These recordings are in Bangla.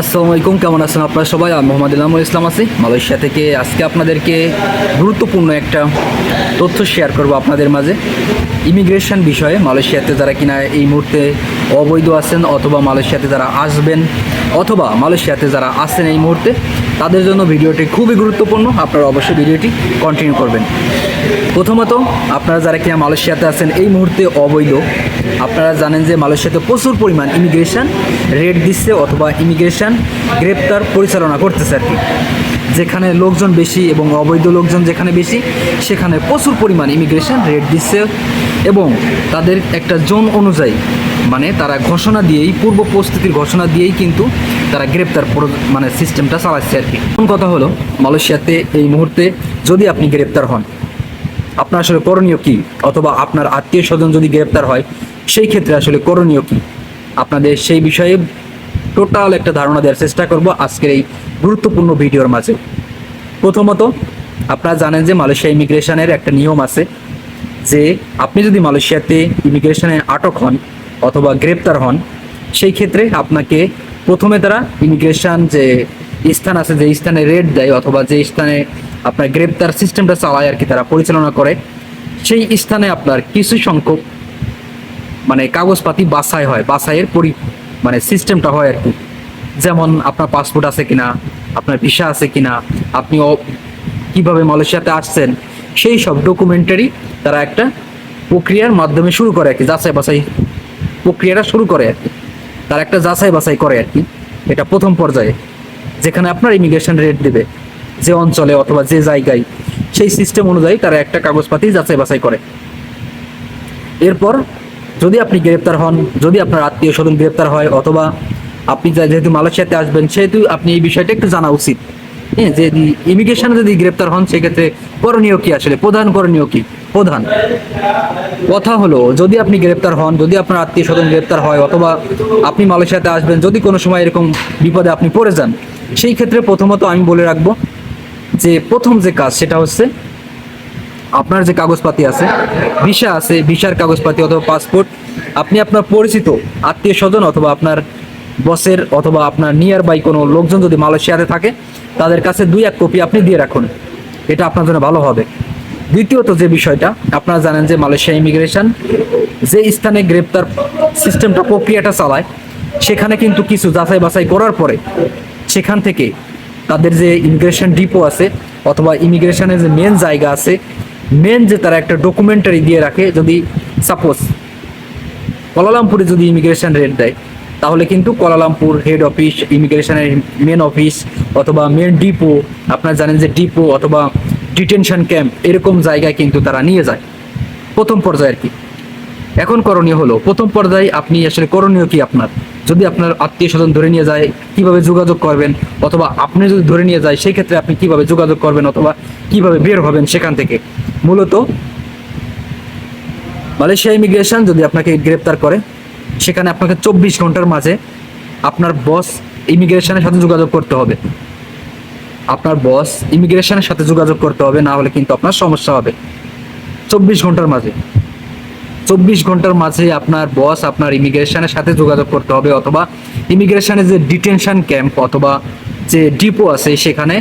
আসসালামু আলাইকুম, কেমন আছেন আপনারা সবাই? আমি মোহাম্মদ ইলামুল ইসলাম আছি। মালয়েশিয়া থেকে আজকে আপনাদেরকে গুরুত্বপূর্ণ একটা তথ্য শেয়ার করব আপনাদের মাঝে। ইমিগ্রেশন বিষয়ে মালয়েশিয়াতে যারা কিনা এই মুহূর্তে অবৈধ আছেন অথবা মালয়েশিয়াতে যারা আসবেন অথবা মালয়েশিয়াতে যারা আছেন এই মুহূর্তে তাদের জন্য ভিডিওটি খুবই গুরুত্বপূর্ণ। আপনারা অবশ্যই ভিডিওটি কন্টিনিউ করবেন। প্রথমত, আপনারা যারা কিনা মালয়েশিয়াতে আছেন, এই মুহূর্তে অবৈধ। আপনারা জানেন যে মালয়েশিয়াতে প্রচুর পরিমাণ ইমিগ্রেশন রেড দিচ্ছে অথবা ইমিগ্রেশন গ্রেপ্তার পরিচালনা করতেছে আর কি। যেখানে লোকজন বেশি এবং অবৈধ লোকজন যেখানে বেশি, সেখানে প্রচুর পরিমাণ ইমিগ্রেশন রেট দিচ্ছে এবং তাদের একটা জোন অনুযায়ী মানে তারা ঘোষণা দিয়েই, পূর্ব প্রস্তুতির ঘোষণা দিয়েই কিন্তু তারা গ্রেপ্তার মানে সিস্টেমটা চালাচ্ছে আর কি। কোন কথা হলো, মালয়েশিয়াতে এই মুহূর্তে যদি আপনি গ্রেপ্তার হন, আপনার আসলে করণীয় কি? অথবা আপনার আত্মীয় স্বজন যদি গ্রেপ্তার হয়, সেই ক্ষেত্রে আসলে করণীয় কি? আপনাদের সেই বিষয়ে টোটাল একটা ধারণা দেওয়ার চেষ্টা করব আজকের এই গুরুত্বপূর্ণ ভিডিওর মাঝে। প্রথমত, আপনারা জানেন যে মালয়েশিয়া ইমিগ্রেশনের একটা নিয়ম আছে যে আপনি যদি মালয়েশিয়াতে ইমিগ্রেশনে আটক হন অথবা গ্রেপ্তার হন, সেই ক্ষেত্রে আপনাকে প্রথমে তারা ইমিগ্রেশন যে স্থান আছে, যে স্থানে রেড দেয় অথবা যে স্থানে আপনার গ্রেপ্তার সিস্টেমটা চালায় আর কি, তারা পরিচালনা করে, সেই স্থানে আপনার কিছু সংখ্যক মানে কাগজপাতি বাছাই হয়, বাছাইয়ের পরি মানে সিস্টেমটা হয় আর কি। যেমন আপনার পাসপোর্ট আছে কিনা, আপনার ভিসা আছে কিনা, আপনি কীভাবে মালয়েশিয়াতে আসছেন, সেই সব ডকুমেন্টারি তারা একটা প্রক্রিয়ার মাধ্যমে শুরু করে আর কি, যাচাই বাছাই প্রক্রিয়াটা শুরু করে আর কি। তারা একটা যাচাই বাছাই করে আর কি, এটা প্রথম পর্যায়ে। যেখানে আপনার ইমিগ্রেশন রেট দেবে, যে অঞ্চলে অথবা যে জায়গায়, সেই সিস্টেম অনুযায়ী তারা একটা কাগজপাতি যাচাই বাছাই করে। এরপর যদি আপনি গ্রেপ্তার হন, যদি আপনার আত্মীয় স্বজন গ্রেপ্তার হয় অথবা আপনি যেহেতু মালয়েশিয়াতে আসবেন, সেহেতু আপনি এই বিষয়টা একটু জানা উচিত। হ্যাঁ যে ইমিগ্রেশনে যদি গ্রেপ্তার হন, সেক্ষেত্রে করণীয় কি আসলে? প্রধান করণীয় কি? প্রধান। কথা হলো, যদি আপনি গ্রেপ্তার হন, যদি আপনার আত্মীয় স্বজন গ্রেপ্তার হয় অথবা আপনি মালয়েশিয়াতে আসবেন, যদি কোনো সময় এরকম বিপদে আপনি পড়ে যান, সেই ক্ষেত্রে প্রথমত আমি বলে রাখব যে প্রথম যে কাজ, সেটা হচ্ছে আপনার যে কাগজপাতি আছে, ভিসা আছে, ভিসার কাগজপাতি অথবা পাসপোর্ট আপনি আপনার পরিচিত আত্মীয় স্বজন অথবা আপনার বসের অথবা আপনার নিয়ার বাই কোনো লোকজন যদি মালয়েশিয়াতে থাকে, তাদের কাছে দুই এক কপি আপনি দিয়ে রাখুন। এটা আপনার জন্য ভালো হবে। দ্বিতীয়ত যে বিষয়টা, আপনারা জানেন যে মালয়েশিয়া ইমিগ্রেশন যে স্থানে গ্রেপ্তার সিস্টেমটা প্রক্রিয়াটা চালায়, সেখানে কিন্তু কিছু যাচাই বাছাই করার পরে, সেখান থেকে তাদের যে ইমিগ্রেশন ডিপো আছে অথবা ইমিগ্রেশনের যে মেন জায়গা আছে মেন যে তারা একটা ডকুমেন্টারি দিয়ে রাখে, যদি সাপোজ কোলালামপুরে যদি ইমিগ্রেশন রেট দেয়, তাহলে কিন্তু কোলালামপুর হেড অফিস ইমিগ্রেশনের মেন অফিস অথবা মেন ডিপো আপনারা জানেন যে ডিপো অথবা ডিটেনশন ক্যাম্প এরকম জায়গায় কিন্তু তারা নিয়ে যায়। প্রথম পর্যায়ে আর কি। এখন করণীয় হলো, প্রথম পর্যায়ে আপনি আসলে করণীয় কি আপনার? যদি আপনার আত্মীয় স্বজন ধরে নিয়ে যায়, কীভাবে যোগাযোগ করবেন? অথবা আপনি যদি ধরে নিয়ে যায়, সেই ক্ষেত্রে আপনি কীভাবে যোগাযোগ করবেন? অথবা কীভাবে বের হবেন সেখান থেকে? মূলত মালয়েশিয়া ইমিগ্রেশন যদি আপনাকে গ্রেপ্তার করে, সেখানে আপনাকে চব্বিশ ঘণ্টার মাঝে আপনার বস ইমিগ্রেশনের সাথে যোগাযোগ করতে হবে। আপনার বস ইমিগ্রেশনের সাথে যোগাযোগ করতে হবে, না হলে কিন্তু আপনার সমস্যা হবে। চব্বিশ ঘণ্টার মাঝে। চব্বিশ ঘণ্টার মাঝে আপনার বস আপনার ইমিগ্রেশনের সাথে যোগাযোগ করতে হবে, অথবা ইমিগ্রেশনের যে ডিটেনশন ক্যাম্প অথবা যে ডিপো আছে, সেখানে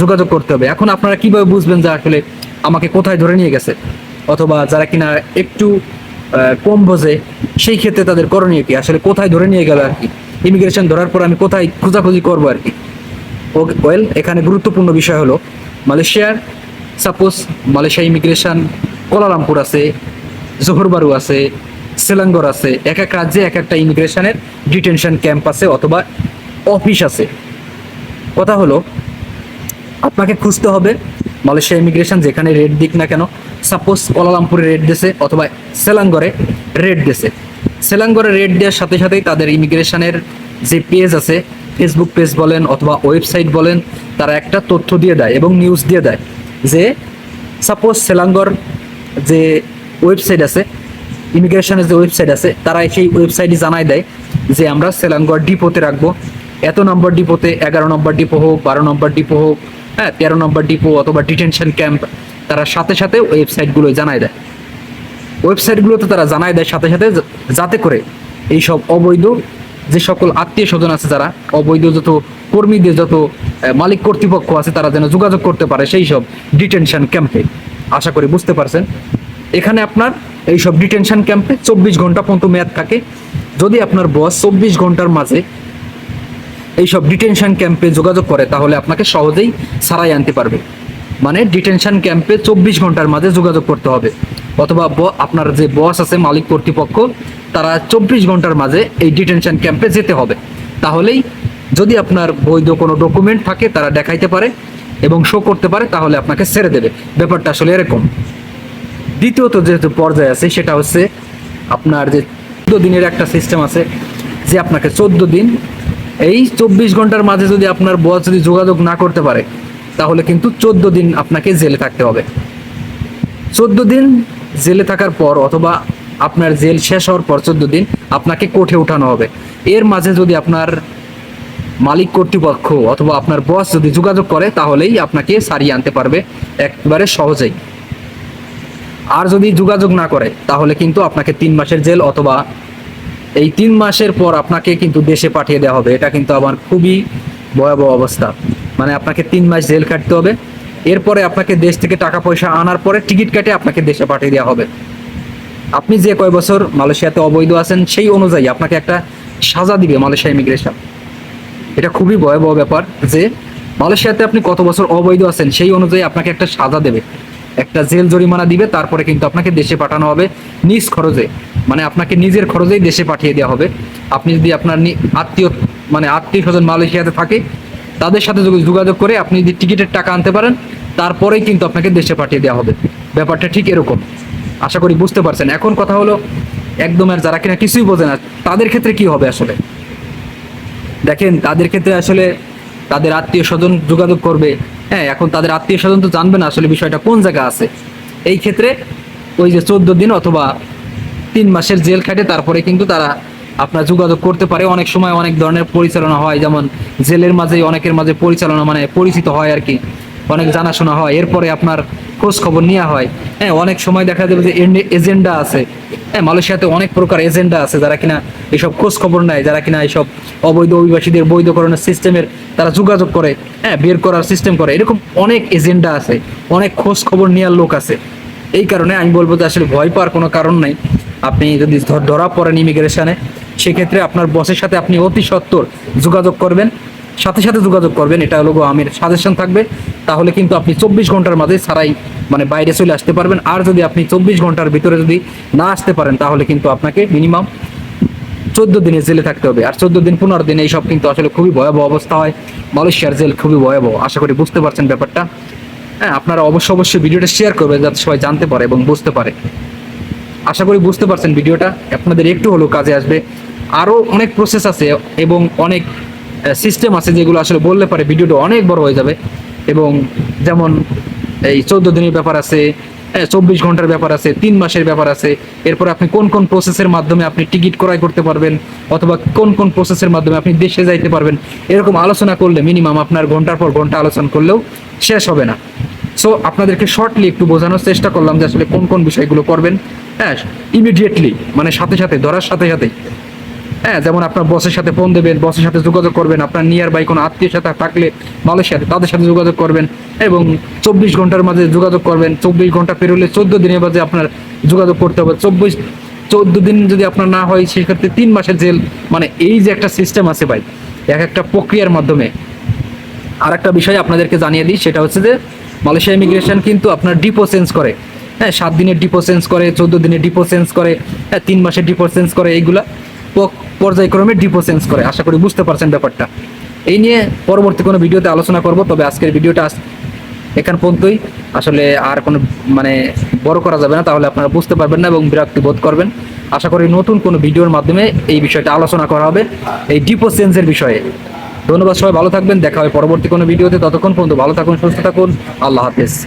যোগাযোগ করতে হবে। এখন আপনারা কীভাবে বুঝবেন যে আসলে আমাকে কোথায় ধরে নিয়ে গেছে? অথবা যারা কিনা একটু কম বোঝে, সেই ক্ষেত্রে তাদের করণীয় কি? আসলে কোথায় ধরে নিয়ে গেল আর কি? ইমিগ্রেশন ধরার পর আমি কোথায় খোঁজাখুঁজি করব আর কি? ওয়েল এখানে গুরুত্বপূর্ণ বিষয় হলো মালয়েশিয়ার সাপোজ মালয়েশিয়া ইমিগ্রেশন কোলালামপুর আছে, জোহরবারু আছে, সেলাঙ্গর আছে, এক এক রাজ্যে এক একটা ইমিগ্রেশনের ডিটেনশন ক্যাম্প আছে অথবা অফিস আছে। কথা হলো, আপনাকে খুঁজতে হবে মালয়েশিয়া ইমিগ্রেশন যেখানে রেড দিক না কেন সাপোজ কোলালামপুরে রেড দেশে অথবা সেলাঙ্গরে রেড দেশে সেলাঙ্গরে রেড দেওয়ার সাথে সাথেই তাদের ইমিগ্রেশনের যে পেজ আছে ফেসবুক পেজ বলেন অথবা ওয়েবসাইট বলেন, তারা একটা তথ্য দিয়ে দেয় এবং নিউজ দিয়ে দেয় যে সাপোজ সেলাঙ্গর যে ওয়েবসাইট আছে ইমিগ্রেশনের যে ওয়েবসাইট আছে, তারা সেই ওয়েবসাইটে জানাই দেয় যে আমরা সেলাঙ্গর ডিপোতে রাখব। এত নম্বর ডিপোতে এগারো নম্বর ডিপো হোক, বারো নম্বর ডিপো হোক হ্যাঁ তেরো নম্বর ডিপো অথবা ডিটেনশন ক্যাম্প, তারা সাথে সাথে ওয়েবসাইটগুলো জানায় দেয়। ওয়েবসাইটগুলোতে তারা জানায় দেয় সাথে সাথে, যাতে করে এইসব অবৈধ যে সকল আত্মীয় স্বজন আছে যারা, অবৈধ যত কর্মীদের যত মালিক কর্তৃপক্ষ আছে, তারা যেন যোগাযোগ করতে পারে সেই সব ডিটেনশন ক্যাম্পে। আশা করি বুঝতে পারছেন। এখানে আপনার এই সব ডিটেনশন ক্যাম্পে চব্বিশ ঘণ্টা পর্যন্ত মেয়াদ থাকে। যদি আপনার বস চব্বিশ ঘণ্টার মাঝে এইসব ডিটেনশন ক্যাম্পে যোগাযোগ করে, তাহলে আপনাকে সহজেই সারাই আনতে পারবে। মানে ডিটেনশন ক্যাম্পে চব্বিশ ঘণ্টার মাঝে যোগাযোগ করতে হবে। অথবা আপনার যে বস আছে মালিক কর্তৃপক্ষ, তারা চব্বিশ ঘণ্টার মাঝে এই ডিটেনশন ক্যাম্পে যেতে হবে। তাহলেই যদি আপনার বৈধ কোনো ডকুমেন্ট থাকে, তারা দেখাইতে পারে এবং শো করতে পারে, তাহলে আপনাকে ছেড়ে দেবে। ব্যাপারটা আসলে এরকম। দ্বিতীয়ত যেহেতু পর্যায়ে আছে, সেটা হচ্ছে আপনার যে চোদ্দ দিনের একটা সিস্টেম আছে, যে আপনাকে চোদ্দ দিন এই চব্বিশ ঘণ্টার মাঝে যদি আপনার বস যদি যোগাযোগ না করতে পারে, তাহলে কিন্তু চোদ্দ দিন আপনাকে জেলে থাকতে হবে। চোদ্দ দিন জেলে থাকার পর অথবা আপনার জেল শেষ হওয়ার পর চোদ্দ দিন আপনাকে কোর্টে উঠানো হবে। এর মাঝে যদি আপনার মালিক কর্তৃপক্ষ অথবা আপনার বস যদি যোগাযোগ করে, তাহলেই আপনাকে সারিয়ে আনতে পারবে একবারে সহজেই। আর যদি যোগাযোগ না করে, তাহলে কিন্তু আপনাকে তিন মাসের জেল অথবা এই তিন মাসের পর আপনাকে কিন্তু দেশে পাঠিয়ে দেওয়া হবে। এটা কিন্তু আমার খুবই ভয়াবহ অবস্থা। মানে আপনাকে তিন মাস জেল কাটতে হবে। এরপরে আপনাকে দেশ থেকে টাকা পয়সা আনার পরে টিকিট কেটে আপনাকে দেশে পাঠিয়ে দেওয়া হবে। আপনি যে কয় বছর মালয়েশিয়াতে অবৈধ আছেন, সেই অনুযায়ী আপনাকে একটা সাজা দিবে মালয়েশিয়া ইমিগ্রেশন। এটা খুবই ভয়াবহ ব্যাপার যে মালয়েশিয়াতে আপনি কত বছর অবৈধ আছেন, সেই অনুযায়ী আপনাকে একটা সাজা দেবে। একটা জেল জরিমানা দিবে, তারপরে কিন্তু আপনাকে দেশে পাঠানো হবে নিজ খরচে। মানে আপনাকে নিজের খরচেই দেশে পাঠিয়ে দেওয়া হবে। আপনি যদি আপনার আত্মীয় মানে আত্মীয় স্বজন মালয়েশিয়াতে থাকে, তাদের সাথে যোগাযোগ করে আপনি যদি টিকিটের টাকা আনতে পারেন, তারপরেই কিন্তু আপনাকে দেশে পাঠিয়ে দেওয়া হবে। ব্যাপারটা ঠিক এরকম। আশা করি বুঝতে পারছেন। এখন কথা হলো, একদম আর যারা কিনা কিছুই বোঝে না, তাদের ক্ষেত্রে কি হবে আসলে? দেখেন, তাদের ক্ষেত্রে আসলে তাদের আত্মীয় স্বজন যোগাযোগ করবে। হ্যাঁ এখন তাদের আত্মীয় স্বজন তো জানবে না আসলে বিষয়টা কোন জায়গা আছে। এই ক্ষেত্রে ওই যে চোদ্দ দিন অথবা তিন মাসের জেল খাটে, তারপরে কিন্তু তারা আপনার যোগাযোগ করতে পারে। অনেক সময় অনেক ধরনের পরিচালনা হয়, যেমন জেলের মাঝে অনেকের মাঝে পরিচালনা মানে পরিচিত হয় আর কি, অনেক জানাশোনা হয়। এরপরে আপনার খোঁজ খবর নেওয়া হয়। হ্যাঁ অনেক সময় দেখা যাবে যে এজেন্ডা আছে। হ্যাঁ মালয়েশিয়াতে অনেক প্রকার এজেন্ডা আছে যারা কিনা এসব খোঁজ খবর নেয়, যারা কিনা এইসব অবৈধ অভিবাসীদের বৈধকরণের সিস্টেমের তারা যোগাযোগ করে হ্যাঁ বের করার সিস্টেম করে। এরকম অনেক এজেন্ডা আছে, অনেক খোঁজ খবর নেওয়ার লোক আছে। এই কারণে আমি বলব যে আসলে ভয় পাওয়ার কোনো কারণ নেই। আপনি যদি ধরা পড়েন ইমিগ্রেশনে, সেক্ষেত্রে আপনার বসের সাথে আপনি অতি সত্বর যোগাযোগ করবেন। সাথে সাথে যোগাযোগ করবেন, এটা হলো আমির সাজেশন থাকবে। তাহলে কিন্তু আপনি চব্বিশ ঘণ্টার মাঝে ছাড়াই মানে বাইরে চলে আসতে পারবেন। আর যদি আপনি চব্বিশ ঘণ্টার ভিতরে যদি না আসতে পারেন, তাহলে কিন্তু আপনাকে মিনিমাম চোদ্দ দিনে জেলে থাকতে হবে। আর চোদ্দ দিন, পনেরো দিন, এইসব কিন্তু আসলে খুবই ভয়াবহ অবস্থা হয়। মালয়েশিয়ার জেল খুবই ভয়াবহ। আশা করি বুঝতে পারছেন ব্যাপারটা। হ্যাঁ আপনারা অবশ্যই অবশ্যই ভিডিওটা শেয়ার করবেন যাতে সবাই জানতে পারে এবং বুঝতে পারে। আশা করি বুঝতে পারছেন ভিডিওটা। আপনাদের একটু হলেও কাজে আসবে। আরও অনেক প্রসেস আছে এবং অনেক সিস্টেম আছে যেগুলো আসলে বললে পারে ভিডিওটা অনেক বড় হয়ে যাবে। এবং যেমন এই চোদ্দ দিনের ব্যাপার আছে চব্বিশ ঘণ্টার ব্যাপার আছে, তিন মাসের ব্যাপার আছে। এরপর আপনি কোন কোন প্রসেসের মাধ্যমে আপনি টিকিট ক্রয় করতে পারবেন, অথবা কোন কোন প্রসেসের মাধ্যমে আপনি দেশে যাইতে পারবেন, এরকম আলোচনা করলে মিনিমাম আপনার ঘণ্টার পর ঘণ্টা আলোচনা করলেও শেষ হবে না। সো আপনাদেরকে শর্টলি একটু বোঝানোর চেষ্টা করলাম যে আসলে কোন কোন বিষয়গুলো করবেন। হ্যাঁ ইমিডিয়েটলি মানে সাথে সাথে, ধরার সাথে সাথে। হ্যাঁ যেমন আপনার বসের সাথে ফোন দেবেন বসের সাথে যোগাযোগ করবেন, আপনার নিয়ার বাই কোনো আত্মীয় সাথে থাকলে মালয়েশিয়াতে তাদের সাথে যোগাযোগ করবেন এবং চব্বিশ ঘণ্টার মাঝে যোগাযোগ করবেন। চব্বিশ ঘণ্টা পেরোলে চোদ্দ দিনের মাঝে আপনার যোগাযোগ করতে হবে। চব্বিশ, চোদ্দ দিন যদি আপনার না হয়, সেক্ষেত্রে তিন মাসের জেল। মানে এই যে একটা সিস্টেম আছে ভাই, এক একটা প্রক্রিয়ার মাধ্যমে। আর একটা বিষয় আপনাদেরকে জানিয়ে দিই, সেটা হচ্ছে যে মালয়েশিয়া ইমিগ্রেশন কিন্তু আপনার ডিপো চেঞ্জ করে। হ্যাঁ সাত দিনের ডিপো চেঞ্জ করে, চোদ্দ দিনের ডিপো চেঞ্জ করে হ্যাঁ তিন মাসের ডিপো চেঞ্জ করে, এইগুলা। পর্যায়ক্রমে ডিপো চেঞ্জ করে। আশা করি বুঝতে পারছেন ব্যাপারটা। এই নিয়ে পরবর্তী কোনো ভিডিওতে আলোচনা করব, তবে আজকের ভিডিওটা এখান পর্যন্তই। আসলে আর কোনো মানে বড় করা যাবে না, তাহলে আপনারা বুঝতে পারবেন না এবং বিরক্তি বোধ করবেন। আশা করি নতুন কোনো ভিডিওর মাধ্যমে এই বিষয়টা আলোচনা করা হবে। এই ডিপো চেঞ্জের বিষয়ে। ধন্যবাদ সবাই, ভালো থাকবেন। দেখা হয় পরবর্তী কোনো ভিডিওতে। ততক্ষণ পর্যন্ত ভালো থাকুন, সুস্থ থাকুন। আল্লাহ হাফেজ।